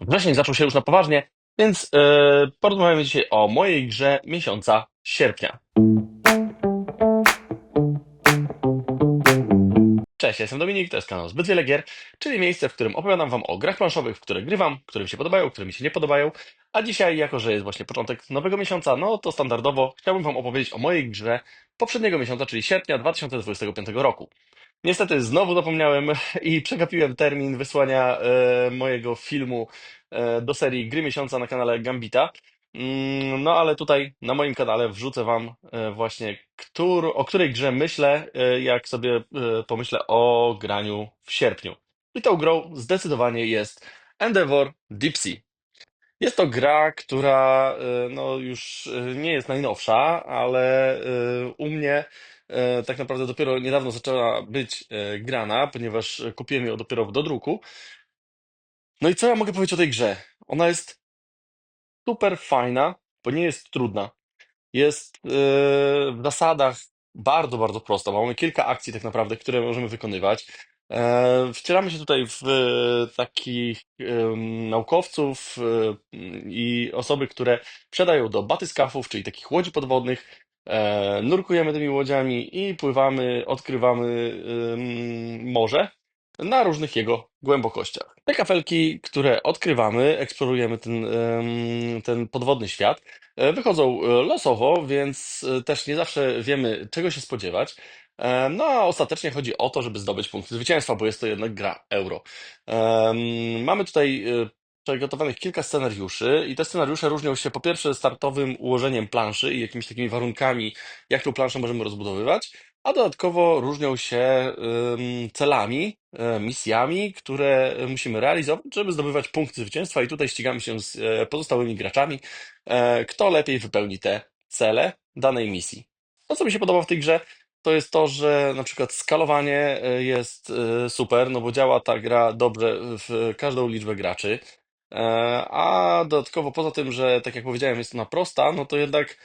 Wrzesień zaczął się już na poważnie, więc e, porozmawiamy dzisiaj o mojej grze miesiąca sierpnia. Cześć, jestem Dominik, to jest kanał Zbyt Wiele Gier, czyli miejsce, w którym opowiadam wam o grach planszowych, w które grywam, które mi się podobają, które mi się nie podobają. A dzisiaj, jako że jest właśnie początek nowego miesiąca, no to standardowo chciałbym wam opowiedzieć o mojej grze poprzedniego miesiąca, czyli sierpnia 2025 roku. Niestety znowu zapomniałem i przegapiłem termin wysłania e, mojego filmu e, do serii Gry Miesiąca na kanale Gambita. Mm, No ale tutaj na moim kanale wrzucę wam e, właśnie, któr, o której grze myślę, e, jak sobie e, pomyślę o graniu w sierpniu. I tą grą zdecydowanie jest Endeavor Deep Sea. Jest to gra, która e, no, już e, nie jest najnowsza, ale e, u mnie tak naprawdę dopiero niedawno zaczęła być grana, ponieważ kupiłem ją dopiero do druku. No i co ja mogę powiedzieć o tej grze? Ona jest super fajna, bo nie jest trudna. Jest w zasadach bardzo, bardzo prosta. Mamy kilka akcji tak naprawdę, które możemy wykonywać. E, Wcielamy się tutaj w e, takich naukowców e, i osoby, które wsiadają do batyskafów, czyli takich łodzi podwodnych. Nurkujemy tymi łodziami i pływamy, odkrywamy morze na różnych jego głębokościach. Te kafelki, które odkrywamy, eksplorujemy ten, ten podwodny świat, wychodzą losowo, więc też nie zawsze wiemy, czego się spodziewać. No a ostatecznie chodzi o to, żeby zdobyć punkty zwycięstwa, bo jest to jednak gra euro. Mamy tutaj e, przygotowanych kilka scenariuszy i te scenariusze różnią się po pierwsze startowym ułożeniem planszy i jakimiś takimi warunkami, jak tą planszę możemy rozbudowywać, a dodatkowo różnią się celami, e, misjami, które musimy realizować, żeby zdobywać punkty zwycięstwa i tutaj ścigamy się z e, pozostałymi graczami, e, kto lepiej wypełni te cele danej misji. To, co mi się podoba w tej grze, to jest to, że na przykład skalowanie e, jest e, super, no bo działa ta gra dobrze w każdą liczbę graczy. E, A dodatkowo poza tym, że tak jak powiedziałem, jest ona prosta, no to jednak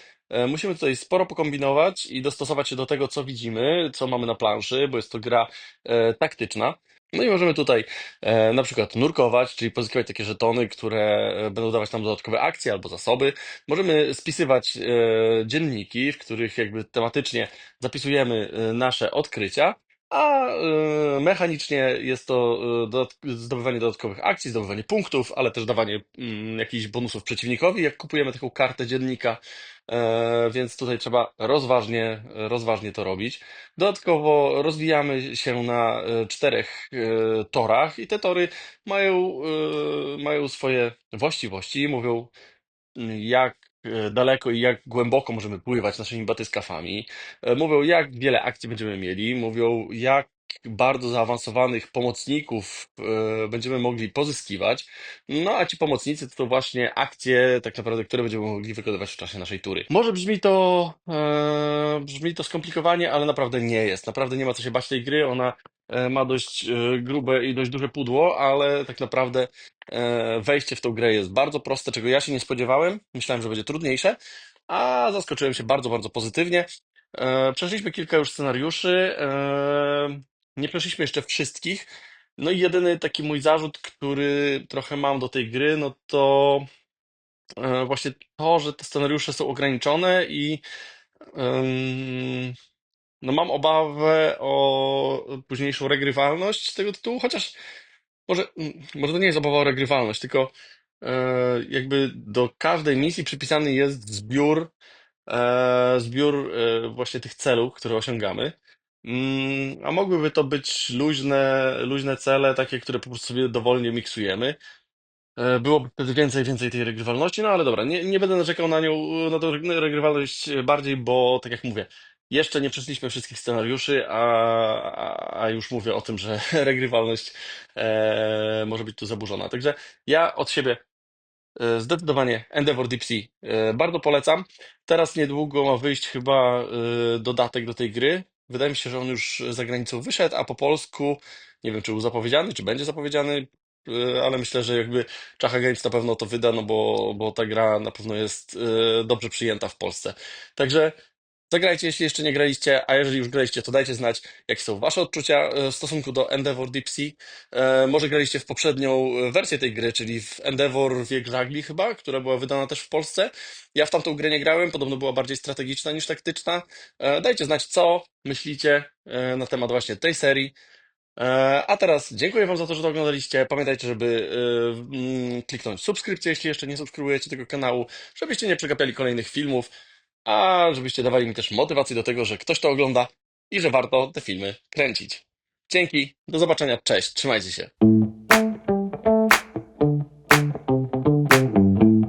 musimy tutaj sporo pokombinować i dostosować się do tego, co widzimy, co mamy na planszy, bo jest to gra taktyczna. No i możemy tutaj e, na przykład nurkować, czyli pozyskiwać takie żetony, które e, będą dawać nam dodatkowe akcje albo zasoby. Możemy spisywać e, dzienniki, w których jakby tematycznie zapisujemy e, nasze odkrycia, a e, mechanicznie jest to dodat- zdobywanie dodatkowych akcji, zdobywanie punktów, ale też dawanie mm, jakichś bonusów przeciwnikowi, jak kupujemy taką kartę dziennika. E, Więc tutaj trzeba rozważnie, rozważnie to robić. Dodatkowo rozwijamy się na e, czterech e, torach i te tory mają, mają swoje właściwości, mówią jak e, daleko i jak głęboko możemy pływać naszymi batyskafami. E, Mówią, jak wiele akcji będziemy mieli. Mówią, jak bardzo zaawansowanych pomocników e, będziemy mogli pozyskiwać. No a ci pomocnicy to, właśnie akcje, tak naprawdę, które będziemy mogli wykonywać w czasie naszej tury. Może brzmi to, e, brzmi to skomplikowanie, ale naprawdę nie jest. Naprawdę nie ma co się bać tej gry. Ona e, ma dość e, grube i dość duże pudło, ale tak naprawdę Wejście w tą grę jest bardzo proste, czego ja się nie spodziewałem. Myślałem, że będzie trudniejsze, a zaskoczyłem się bardzo, bardzo pozytywnie. Przeszliśmy kilka już scenariuszy. Nie przeszliśmy jeszcze wszystkich. No i jedyny taki mój zarzut, który trochę mam do tej gry, no to e, właśnie to, że te scenariusze są ograniczone i no mam obawę o późniejszą regrywalność tego tytułu, chociaż może, może to nie jest obawa o regrywalność, tylko e, jakby do każdej misji przypisany jest zbiór, e, zbiór właśnie tych celów, które osiągamy. Mm, a mogłyby to być luźne, luźne cele, takie, które po prostu sobie dowolnie miksujemy. E, Byłoby wtedy więcej, więcej tej regrywalności, no ale dobra, nie, nie będę narzekał na nią, na tą regrywalność bardziej, bo tak jak mówię, jeszcze nie przeszliśmy wszystkich scenariuszy, a, a, a już mówię o tym, że regrywalność e, może być tu zaburzona. Także ja od siebie e, zdecydowanie Endeavor Deep Sea e, bardzo polecam. Teraz niedługo ma wyjść chyba e, dodatek do tej gry. Wydaje mi się, że on już za granicą wyszedł, a po polsku nie wiem, czy był zapowiedziany, czy będzie zapowiedziany. E, ale myślę, że jakby Czacha Games na pewno to wyda, no bo, bo ta gra na pewno jest e, dobrze przyjęta w Polsce. Także Zagrajcie, jeśli jeszcze nie graliście, a jeżeli już graliście, to dajcie znać, jakie są wasze odczucia e, w stosunku do Endeavor Deep Sea. E, może graliście w poprzednią e, wersję tej gry, czyli w Endeavor Wiek Żagli chyba, która była wydana też w Polsce. Ja w tamtą grę nie grałem, podobno była bardziej strategiczna niż taktyczna. Dajcie znać, co myślicie na temat właśnie tej serii. A teraz dziękuję Wam za to, że to oglądaliście. Pamiętajcie, żeby mm, kliknąć subskrypcję, jeśli jeszcze nie subskrybujecie tego kanału, żebyście nie przegapiali kolejnych filmów, a żebyście dawali mi też motywację do tego, że ktoś to ogląda i że warto te filmy kręcić. Dzięki, do zobaczenia, cześć, trzymajcie się.